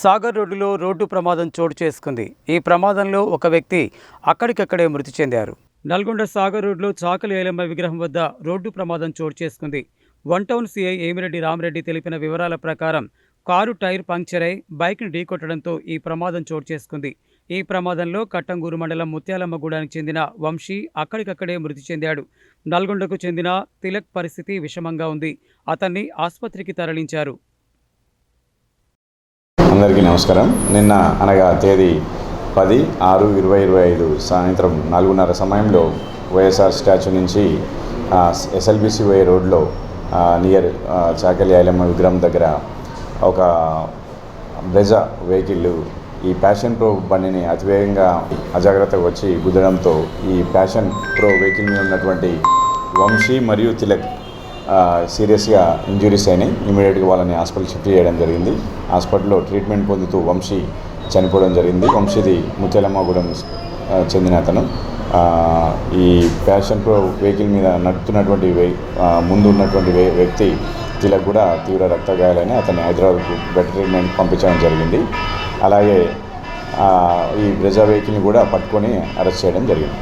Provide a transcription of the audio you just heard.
సాగర్ రోడ్డులో రోడ్డు ప్రమాదం చోటు చేసుకుంది. ఈ ప్రమాదంలో ఒక వ్యక్తి అక్కడికక్కడే మృతి చెందారు. నల్గొండ సాగర్ రోడ్లో చాకలి ఏలమ్మ విగ్రహం వద్ద రోడ్డు ప్రమాదం చోటు చేసుకుంది. One town CI Emireddy Ramareddy తెలిపిన వివరాల ప్రకారం కారు టైర్ పంక్చర్ అయి బైక్ను ఢీకొట్టడంతో ఈ ప్రమాదం చోటు చేసుకుంది. ఈ ప్రమాదంలో కట్టంగూరు మండలం ముత్యాలమ్మగూడానికి చెందిన వంశీ అక్కడికక్కడే మృతి చెందాడు. నల్గొండకు చెందిన తిలక్ పరిస్థితి విషమంగా ఉంది. అతన్ని ఆసుపత్రికి తరలించారు. అందరికీ నమస్కారం. నిన్న అనగా తేదీ పది ఆరు ఇరవై ఇరవై ఐదు సాయంత్రం నాలుగున్నర సమయంలో వైఎస్ఆర్ స్టాచ్యూ నుంచి ఎస్ఎల్బిసి వై రోడ్లో నియర్ చాకలి ఐలమ్మ విగ్రహం దగ్గర ఒక బ్రెజా వెహికల్ ఈ ప్యాషన్ ప్రో బండిని అతివేగంగా అజాగ్రత్తగా వచ్చి గుద్దడంతో ఈ ప్యాషన్ ప్రో వెహికల్ మీద ఉన్నటువంటి వంశీ మరియు తిలక్ సీరియస్గా ఇంజురీస్ అయినాయి. ఇమీడియట్గా వాళ్ళని హాస్పిటల్ షిఫ్ట్ చేయడం జరిగింది. హాస్పిటల్లో ట్రీట్మెంట్ పొందుతూ వంశీ చనిపోవడం జరిగింది. వంశీది ముత్యాలమ్మగూడెం చెందిన అతను. ఈ ప్యాషన్ ప్రో వెహికల్ మీద నడుపుతున్నటువంటి వే ముందు ఉన్నటువంటి వ్యక్తి తిలకు కూడా తీవ్ర రక్తగాయాలని అతన్ని హైదరాబాద్కు బెటర్ ట్రీట్మెంట్ పంపించడం జరిగింది. అలాగే ఈ బ్రెజా వెహికల్ని కూడా పట్టుకొని అరెస్ట్ చేయడం జరిగింది.